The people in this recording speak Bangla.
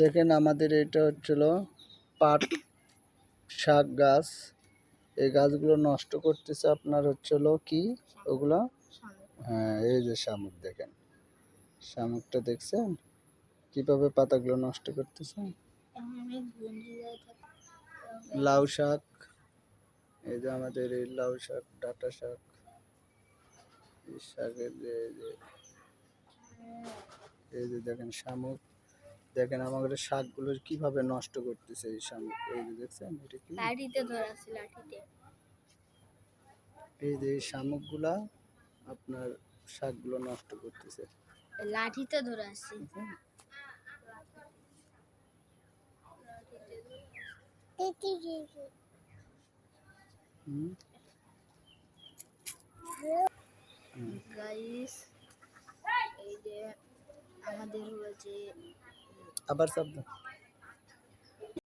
দেখেন আমাদের এটা হচ্ছিল পাট শাক গাছ। এই গাছগুলো নষ্ট করতেছে আপনার হচ্ছিল কি? ওগুলো? হ্যাঁ এই যে শামুক দেখেন। শামুকটা দেখছেন? কীভাবে পাতাগুলো নষ্ট করতেছে? লাউ শাক। এই যে আমাদের এই লাউ শাক, ডাটা শাক। এই শাকের যে এই যে এই যে দেখেন শামুক। দেখেন আমাদের শাকগুলো কীভাবে নষ্ট করতেছে এই শামুক এই যে দেখছেন এটা কি? লাঠিতে ধরাছে লাঠিতে। এই যে শামুকগুলা আপনার শাকগুলো নষ্ট করতেছে। লাঠিতে ধরাছে হুম গাইস এই যে আমাদের হলো যে আবার শব্দ